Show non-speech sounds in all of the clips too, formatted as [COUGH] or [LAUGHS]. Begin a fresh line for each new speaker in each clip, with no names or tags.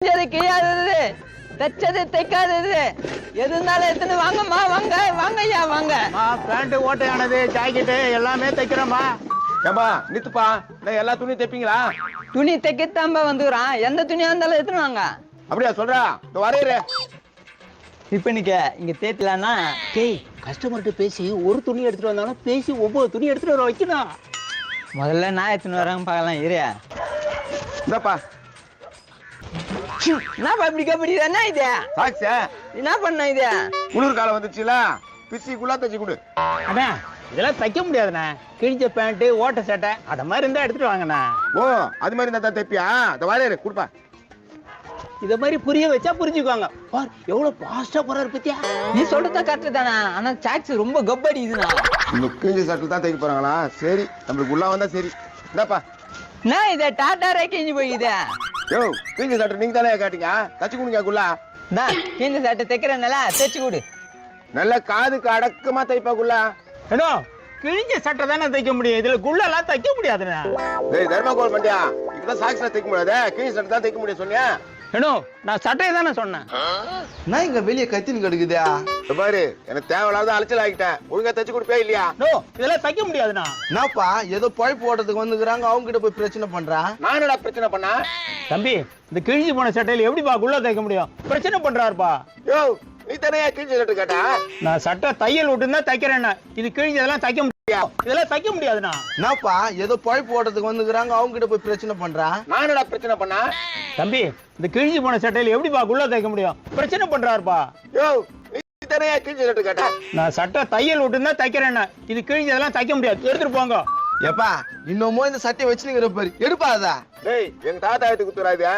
கிழிஞ்சது கிழியாதது தைச்சது தைக்காதது. எது இருந்தாலும் எடுத்துன்னு வாங்கம்மா வாங்க வாங்க. ஐயா வாங்க
பேண்ட் ஓட்டையானது ஜாக்கெட்டு எல்லாமே தைக்கிறோம்மா.
ஏம்பா நித்துப்பா நான் எல்லா துணியும் தைப்பீங்களா?
துணி தைக்கத்தாம்பா வந்துக்கிறான். எந்த துணியா இருந்தாலும் எடுத்துன்னு வாங்க.
அப்படியா சொல்றா. இந்த வரையறே.
இப்போ நீங்க இங்க தேத்தலான்னா
டேய் கஸ்டமர்கிட்ட பேசி ஒரு துணி எடுத்துட்டு வந்தாலும் பேசி ஒவ்வொரு துணி எடுத்துட்டு வர வைக்கணும்.
முதல்ல நான் எடுத்துன்னு வராங்க பார்க்கலாம் இரு.
இந்தாப்பா.
என்னப்பா இப்படி கபடி என்ன இது?
சாக்ஸ.
என்ன பண்ண இது?
குளிர் காலம் வந்துச்சுல பிசிக்குள்ளா தச்சு கொடு.
அண்ணா இதெல்லாம் தைக்க முடியாதுண்ணே. கிழிஞ்ச பேண்ட் ஓட்ட சட்டை அத மாதிரி இருந்தா எடுத்துட்டு வாங்கண்ணா.
ஓ அது மாதிரி இருந்தா தான் தைப்பியா? இந்த வரையறே கொடுப்பா.
இத மாதிரி புரிய வச்சா புரிஞ்சுக்குவாங்க. பார் எவ்வளவு பாஸ்டா போறாரு பத்தியா?
நீ சொல்றத கரெக்ட் தானே. ஆனா சாக்ஸ் ரொம்ப கப்படி இதுனா
இந்த கிழிஞ்ச சட்டில் தான் தைக்க போறாங்களா? சரி நம்மளுக்கு உள்ள வந்தா சரி. இந்தாப்பா.
என்ன இது? டாட்டாரே கிழிஞ்சு போயிது
யோ கிழிஞ்ச சட்டை நீங்க தானே காட்டீங்க தச்சு கொடுங்க குள்ளா
இந்தா கிழிஞ்ச சட்டை தைக்கிறனால தைச்சு கொடு.
நல்ல காதுக்கு அடக்கமா தைப்பா குள்ளா
ஏனோ கிழிஞ்ச சட்டை தானே தைக்க முடியும்? இதுல குள்ளெல்லாம் தைக்க முடியாதுண்ணே.
டேய் தர்மாகோல் மண்டியா இப்பதான் சாக்ஸ்ல தைக்க முடியாது? கிழிஞ்ச சட்டை தான் தைக்க முடியும் சொன்னியா?
ஏனோ நான் சட்டையை தானே சொன்னேன்.
நான் இங்க வெளியே கத்தின்னு கிடக்குதா.
பாரு எனக்கு தேவையில்லாத அலைச்சல் ஆகிட்டேன். ஒழுங்கா தச்சு கொடுப்பே இல்லையா?
நோ இதெல்லாம் தைக்க முடியாதுண்ணா.
என்னப்பா ஏதோ பழைப்பு ஓட்டத்துக்கு வந்துக்கிறாங்க அவங்க கிட்ட போய் பிரச்சனை பண்றான்
நான் என்னடா பிரச்சனை பண்ணா?
தம்பி இந்த கிழிஞ்சு போன சட்டையில எப்படிப்பா குள்ள தைக்க முடியும்? பிரச்சனை பண்றாருப்பா.
யோ நீ தானே கிழிஞ்ச சட்டை கேட்டா?
நான் சட்டை தையல் விட்டு தான் தைக்கிறேன்னு இது கிழிஞ்சதெல்லாம் தைக்க இதெல்லாம் தைக்க முடியாதுண்ணா.
என்னப்பா ஏதோ பழைப்பு ஓட்டத்துக்கு வந்துக்கிறாங்க அவங்க கிட்ட போய் பிரச்சனை பண்றான்
நான் என்னடா பிரச்சனை பண்ணா?
தம்பி இந்த கிழிஞ்சு போன சட்டையில எப்படிப்பா குள்ள தைக்க முடியும்? பிரச்சனை பண்றாருப்பா.
யோ நீ தானே கிழிஞ்ச சட்டை கேட்டா
நான் சட்டை தையல் விட்டு தான் தைக்கிறேன்னு இது கிழிஞ்சதெல்லாம் தைக்க முடியாது. எடுத்துட்டு போங்க.
ஏப்பா இன்னமும் இந்த சட்டையை வச்சுனுங்கிற பாரு. எடுப்பா அதா.
டேய் எங்க தாத்தா எடுத்து குத்துறாது.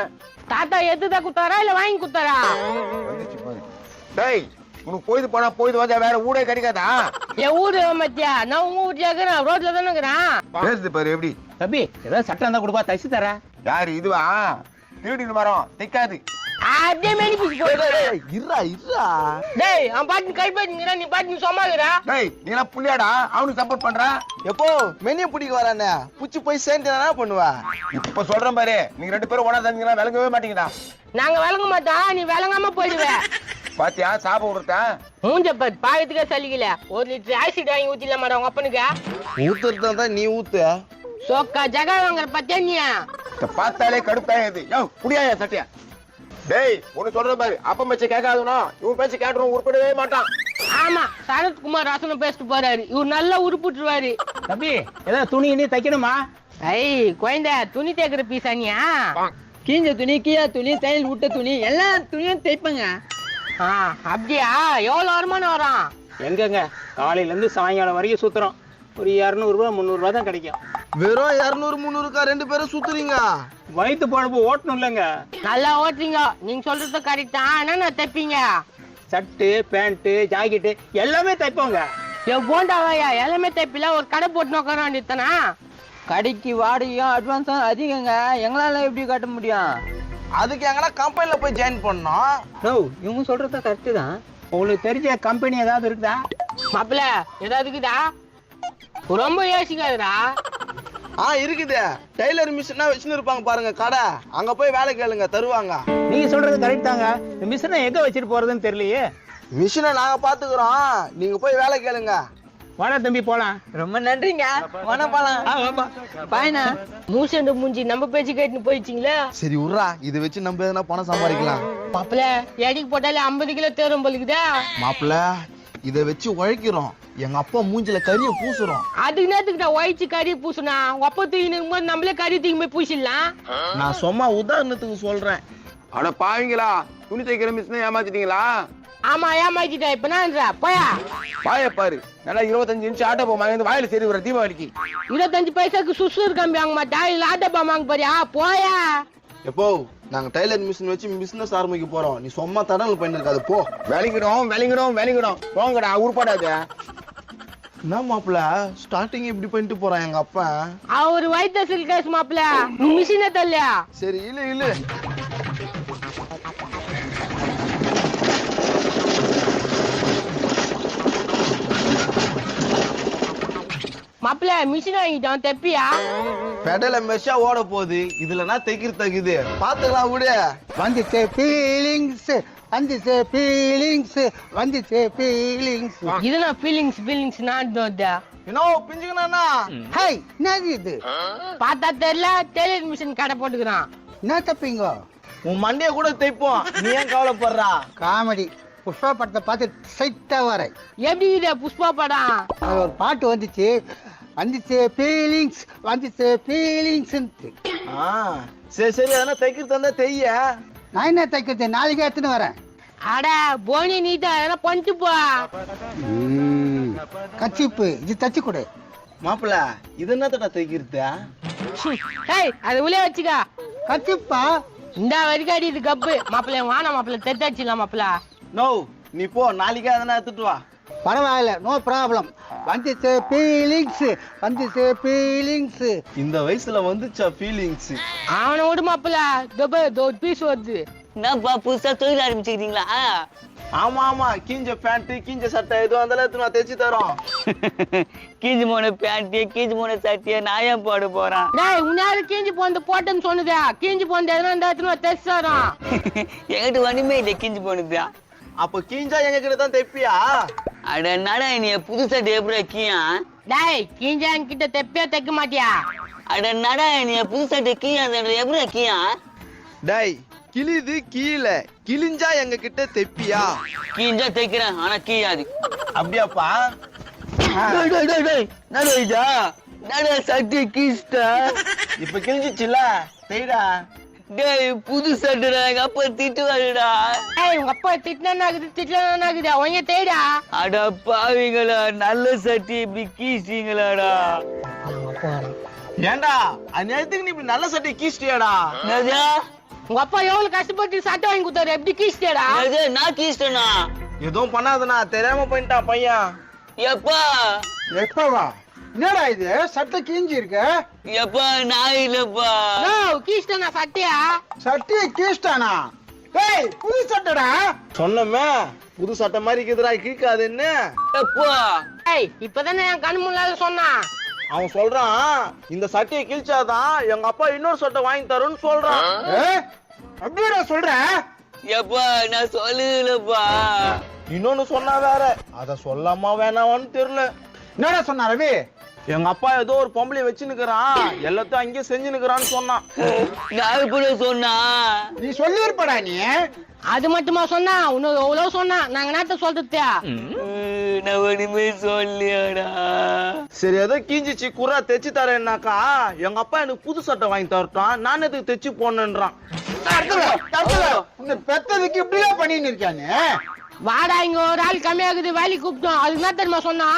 தாத்தா எதுதான் குத்தாரா இல்ல வாங்கி குத்தாரா?
டேய் உனக்கு போயிது போனா போயிது வந்தா வேற ஊடே கிடைக்காதா?
என் ஊரு மத்தியா நான் உங்க வீட்டுல இருக்கிறேன். ரோட்ல தானே இருக்கிறேன்.
பேசுது பாரு எப்படி?
தம்பி ஏதாவது சட்டை இருந்தா கொடுப்பா தைச்சு தரேன்.
யாரு இதுவா? திருடின்னு மரம் தைக்காது.
அதே மாதிரி பிடிச்சி போயிடு
இருடா இருடா.
டேய் அவன் பாட்டு கை பாட்டுங்கிறான் நீ பாட்டு நீ சும்மாக்குறா
டேய் நீ எல்லாம் புள்ளியாடா. அவனுக்கு சப்போர்ட் பண்ற?
எப்போ? மெனிய பிடிக்க வரானே. புச்சு போய் சேர்ந்து என்ன பண்ணுவா?
இப்ப சொல்றேன் பாரு. நீங்க ரெண்டு பேரும் ஒண்ணா தந்தீங்கன்னா விளங்கவே மாட்டீங்கடா.
நாங்க விளங்க மாட்டோம். நீ விளங்காம போயிடுவ.
பாத்தியா சாப விடுறேன்
மூஞ்ச பாயத்துக்கே சலிக்கல ஒரு லிட்டர் ஆசிட் வாங்கி ஊத்தில மாட்டோம் உங்க அப்பனுக்கு.
ஊத்துறதா தான் நீ ஊத்து.
சொக்கா ஜகா வாங்குற பத்தியா நீ?
பார்த்தாலே கடுப்பாயுது யோ புடியாயா சட்டியா? டேய் ஒண்ணு சொல்றேன் பாரு அப்ப பேச்ச கேட்காதுனோ இவன் பேச்ச கேட்டுரும் உருப்படவே மாட்டான்.
ஆமா சரத்குமார் ரசனம் பேசிட்டு போறாரு. இவர் நல்லா உருப்பிட்டுருவாரு.
தம்பி ஏதாவது துணி இனி தைக்கணுமா?
ஐ குழந்தை துணி தேக்கிற பீசானியா
கிழிஞ்ச துணி கீழே துணி தையல் விட்ட துணி எல்லா துணியும் தைப்பங்க.
ஆ அப்படியா? எவ்வளவு வருமானம் வரும்
எங்கங்க? காலையில இருந்து சாயங்காலம் வரைக்கும் சுத்துறோம். ஒரு இரநூறுபா முந்நூறுபா தான் கிடைக்கும்.
வெறும் இருநூறு முந்நூறுக்கா ரெண்டு பேரும் சுத்துறீங்க?
வயிற்று பழப்பு ஓட்டணும் இல்லைங்க.
நல்லா ஓட்டுறீங்க. நீங்க சொல்றது கரெக்ட் தான். ஆனா நான் தைப்பீங்க?
சட்டு பேண்ட்டு ஜாக்கெட்டு எல்லாமே தைப்போங்க.
என் போண்டாவையா எல்லாமே தைப்பில? ஒரு கடை போட்டு உட்கார வேண்டியதானா
கடைக்கு வாடகையும் அட்வான்ஸும் அதிகங்க. எங்களால எப்படி கட்ட முடியும்?
அதுக்கு எங்கன்னா கம்பெனில போய் ஜாயின் பண்ணோம்
நோ இவங்க சொல்றது கரெக்டு தான். உங்களுக்கு தெரிஞ்ச கம்பெனி ஏதாவது இருக்குதா?
மாப்பிள ஏதாவது இருக்குதா? ரொம்ப யோசிக்காதுடா.
ஆ இருக்குது. டெய்லர் மிஷினா வச்சுன்னு இருப்பாங்க பாருங்க கடை. அங்க போய் வேலை கேளுங்க தருவாங்க.
நீங்க சொல்றது கரெக்ட் தாங்க. இந்த மிஷினை எங்க வச்சுட்டு போறதுன்னு தெரியலையே.
மிஷினை நாங்க பாத்துக்கிறோம். நீங்க போய் வேலை கேளுங்க.
வாடா தம்பி போலாம்.
ரொம்ப நன்றிங்க. வணக்கம் போலாம். பாய்ண்ணா
மூசண்டு மூஞ்சி நம்ம பேச்சு கேட்டுன்னு போயிடுச்சிங்களே?
சரி உர்றா. இதை வச்சு நம்ம எதனா பணம் சம்பாதிக்கலாம்.
மாப்பிள எடிக்கு போட்டாலே ஐம்பது கிலோ தேரும் போலுக்குதா
மாப்பிள்ள இதை வச்சு உழைக்கிறோம். எங்க அப்பா மூஞ்சில கறியை பூசுறோம்.
அதுக்கு நேரத்துக்கு ஒயிச்சு கறி பூசுனா ஒப்ப தூக்கி நிற்கும்போது நம்மளே கறி தூக்கி போய் பூசிடலாம்.
நான் சும்மா உதாரணத்துக்கு சொல்றேன்.
அட பாவீங்களா துணி தைக்கிற மிஷினை ஏமாத்திட்டீங்களா?
ஆமா ஏமாத்திட்டா இப்ப நான் போயா.
பாய பாரு. நல்லா இருபத்தஞ்சு இன்ச்சு ஆட்டோ போமா இந்த வாயில சரி வர தீபாவளிக்கு.
இருபத்தஞ்சு பைசாக்கு சுசூர் கம்பி வாங்க மாட்டா இல்ல ஆட்டப்பா வாங்க போறியா? போயா.
எப்போ? நாங்க டைலர் மிஷின் வச்சு பிசினஸ் ஆரம்பிக்க போறோம். நீ சும்மா தடங்கள் பண்ணிருக்காது போ.
விளங்கிடும் விளங்கிடும் விளங்கிடும். போங்கடா உருப்படாத.
என்ன மாப்பிள்ள? ஸ்டார்டிங் இப்படி பண்ணிட்டு போறான் எங்க அப்பா?
அவர் வைத்த சில்கேஸ் மாப்பிள நீ மிஷினை தள்ளியா?
சரி இல்ல இல்ல
மாப்பிள மிஷின் வாங்கிட்டோம் தெப்பியா?
பெடல மெஷா ஓட போகுது. இதுலனா தைக்கிற தகுது. பாத்துக்கலாம் விடு.
வந்துச்சு ஃபீலிங்ஸ் வந்துச்சு ஃபீலிங்ஸ் வந்துச்சு ஃபீலிங்ஸ்
இது நான் ஃபீலிங்ஸ் ஃபீலிங்ஸ் நான் தோதா
என்ன பிஞ்சுக்கணா
ஹை என்னது இது?
பார்த்தா தெரியல டெய்லர் மிஷின் கடை போட்டுக்கிறான்.
என்ன தப்பிங்க?
உன் மண்டைய கூட தைப்போம். நீ ஏன் கவலைப்படுறா?
காமெடி. புஷ்பா படத்தை பார்த்து ஸ்ட்ரைட்டா வரேன்.
எப்படி இது புஷ்பா படம்?
ஒரு பாட்டு வந்துச்சு. வந்துச்சு ஃபீலிங்ஸ் வந்துச்சு ஃபீலிங்ஸ்
ஆ சரி சரி அதனா தைக்கிற தந்தா தெய்ய?
நான் என்ன தைக்கிறது? நாளைக்கு எடுத்துன்னு வரேன்.
அட போனி நீ தான் எதனா பண்ணிட்டு போ.
ம், கச்சிப்பு இது தச்சு கொடு.
மாப்பிள இது என்னத்தடா தைக்கிறது?
ஹேய் அது உள்ளே வச்சுக்க.
கச்சிப்பா?
இந்த வரிகாடி இது கப்பு. மாப்பிள்ள வானா மாப்பிள்ள தெத்தாச்சிடலாம் மாப்பிள்ள?
நோ நீ போ நாளைக்கே அதனா எடுத்துட்டு வா.
பரவாயில்ல நோ ப்ராப்ளம் வந்துச்சு ஃபீலிங்ஸ் வந்துச்சு ஃபீலிங்ஸ்
இந்த வயசுல வந்துச்சா ஃபீலிங்ஸ்
அவனை விடு மாப்பிள்ள தோ தோ பீஸ் வருது.
என்னப்பா புதுசா தொழில் ஆரம்பிச்சுக்கிறீங்களா?
ஆமா ஆமா. கீஞ்ச பேண்ட் கீஞ்ச சட்டை எதுவும் அந்த எடுத்து நான் தைச்சு தரோம். [LAUGHS]
கீஞ்சு போன பேண்ட்டு கீஞ்சு போன சட்டியை நான் ஏன் போட போறான்?
டேய் உன்னால கீஞ்சி போந்து போட்டேன்னு சொன்னதா? கீஞ்சி போந்து எதனா இந்த இடத்துல டெஸ்ட் வரும்
என்கிட்ட ஒண்ணுமே இல்லை கீஞ்சு போனது.
அப்ப கீஞ்சா எங்க கிட்ட தான் தைப்பியா?
அட நட நீ புது சட்டை எப்படி கீயா?
டேய் கீஞ்சா என்கிட்ட தெப்பே தைக்க மாட்டியா?
அட நட நீ புது சட்டை கீயா எப்படி கீயா?
டேய் கிழிது கீழே கிழிஞ்சா எங்க கிட்ட தைப்பியா?
கீஞ்சா தைக்கிறேன் ஆனா கீயாது.
அப்படியாப்பா?
டேய், டேய், டேய், டேய். நடு வைடா நடு சட்டை கீஸ்டா?
இப்ப கிழிஞ்சிச்சுல தைடா
டேய் புது சட்டைடா எங்க அப்பா திட்டுவாருடா.
டேய் உங்க அப்பா திட்டினா திட்டலாம் ஆகுது? அவங்க தேடா.
அட பாவிங்களா நல்ல சட்டை இப்படி கீசிங்களாடா.
ஏன்டா அந்நேரத்துக்கு நீ இப்படி நல்ல சட்டை கீச்சிட்டியாடா
என்னது?
உங்க அப்பா எவ்வளவு கஷ்டப்பட்டு சட்டை வாங்கி கொடுத்தாரு? எப்படி
என்னது? நான் கீஸ்டனா
எதுவும் பண்ணாதண்ணா தெரியாம பண்ணிட்டான் பையன்.
எப்பா?
எப்பவா? என்னடா இது? சட்டை கீஞ்சி இருக்கு?
எப்பா நான் இல்லப்பா
கீழ்த்தனா சட்டையா?
சட்டையை கீழ்ட்டானா ஏய் புது சட்டைடா.
சொன்னமே புது சட்டை மாதிரி இருக்குதுடா கிழிக்காதுன்னு
எப்பா.
டேய் இப்பதானே என் கண் முன்னால சொன்னான்
அவன் சொல்றான் இந்த சட்டையை கிழிச்சாதான் எங்க அப்பா இன்னொரு சட்டை வாங்கி தரும்னு சொல்றான்.
ஏ அப்படியேடா சொல்ற?
எப்பா நான் சொல்லலப்பா
இன்னொன்னு சொன்னா வேற. அத சொல்லாமா வேணாமான்னு தெரியல.
என்னடா சொன்னா ரவி
எங்க அப்பா ஏதோ ஒரு பொம்பளை வச்சுன்னுக்குறான். எல்லாத்தையும் அங்கேயே செஞ்சுன்னுக்குறான்னு சொன்னான்.
நான் இப்படி சொன்னா?
நீ சொல்லிருப்படா நீ.
அது மட்டுமா சொன்னா? இன்னும் எவ்வளவு சொன்னா? நாங்க நேரத்தை சொல்றது
நான் ஒண்ணுமே சொல்லியாடா.
சரி ஏதோ கீஞ்சிச்சு குறா தைச்சு தரேன்னாக்கா எங்க அப்பா எனக்கு புது சட்டை வாங்கி தரட்டான் நான் எதுக்கு தைச்சு போனேன்றான்
உன்னை பெத்ததுக்கு இப்படிலாம் பண்ணின்னு இருக்கானே
வாடா இங்க ஒரு ஆள் கம்மியாகுது வேலைக்கு கூப்பிட்டோம். அதுக்கு என்ன தெரியுமா சொன்னா?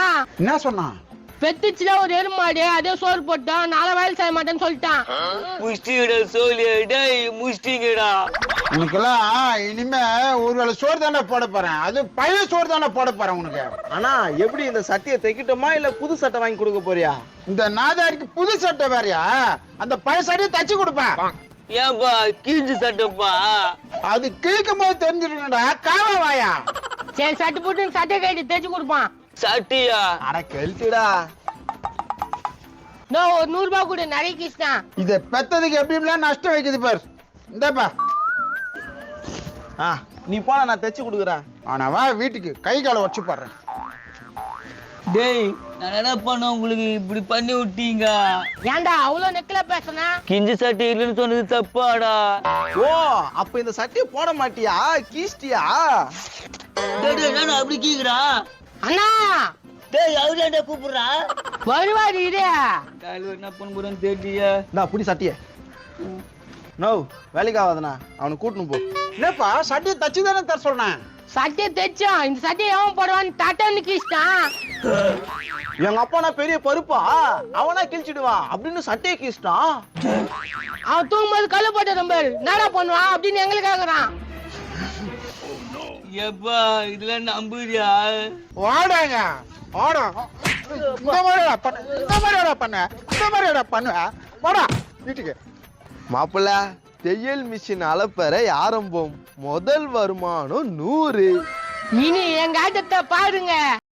என்ன சொன்னான்
பெத்துச்சுல ஒரு எருமாடு அதே சோறு போட்டோம் நாளை வேலை செய்ய மாட்டேன்னு சொல்லிட்டான்.
முஷ்டிங்கடா சொல்லியா டேய் முஷ்டிங்கடா.
உனக்கெல்லாம் இனிமே ஒரு வேளை சோறு தானே போட போறேன். அது பழைய சோறு தானே போட போறேன் உனக்கு.
ஆனா எப்படி இந்த சட்டையை தைக்கட்டுமா இல்ல புது சட்டை வாங்கி கொடுக்க போறியா?
இந்த நாதாரிக்கு புது சட்டை வேறயா? அந்த பழைய சட்டையை தச்சு கொடுப்பேன்.
ஏன்பா கீஞ்சு சட்டப்பா?
அது கிழிக்கும் போது தெரிஞ்சிருக்கா காவா வாயா?
சரி சட்டை போட்டு சட்டை கட்டி தைச்சு கொடுப்பான்.
சட்டியா?
அட கெழுத்துடா
நோ ஒரு நூறு ரூபாய் கூட நிறைய கிஸ்தான்
இத பெத்ததுக்கு எப்படி எப்படிலாம் நஷ்டம் வைக்குது பாரு. இந்தாப்பா.
ஆ நீ போனா நான் தைச்சு கொடுக்குறேன்.
ஆனா வா வீட்டுக்கு. கை காலை வச்சு போடுறேன்.
டேய் நான் என்ன பண்ண உங்களுக்கு இப்படி பண்ணி விட்டீங்க.
ஏன்டா அவ்வளவு நெக்கல பேசுனா?
கிஞ்சி சட்டை இல்லைன்னு சொன்னது தப்பாடா.
ஓ அப்ப இந்த சட்டையை போட மாட்டியா? கீஸ்டியா
டேய், டேய், நானும் அப்படி கேக்குறான்
அண்ணா!
டேய் அவர்கிட்ட கூப்பிடுறான்
வருவாரு இது.
தலைவர் என்ன பண்ண போறேன்னு தெரியலையா.
நான் புடி சட்டையை. நோ வேலைக்கு ஆகாதண்ணா. அவனை கூட்டணும் போ.
என்னப்பா சட்டையை தச்சு தானே தர சொன்னேன்
சட்டையை தைச்சோம் இந்த சட்டையை எவன் போடுவான்னு டாட்டான்னு கீஸ்தான்
எங்க அப்பா நான் பெரிய பருப்பா? அவனா கிழிச்சிடுவான் அப்படின்னு சட்டையை கீச்சிட்டான்
அவன் தூங்கும்போது கல்லு போட்டு ரொம்ப என்னடா பண்ணுவான்? அப்படின்னு எங்களுக்கு கேக்குறான்.
எப்பா இதெல்லாம் நம்புறியா?
வாடாங்க. வாடா. இந்த மாதிரிடா பண்ண இந்த மாதிரிடா பண்ண இந்த மாதிரிடா பண்ணுவ. வாடா வீட்டுக்கு.
மாப்பிள்ள தையல் மிஷின் அளப்பறை ஆரம்பம் முதல் வருமானம் நூறு.
இனி எங்க ஆட்டத்தை பாருங்க.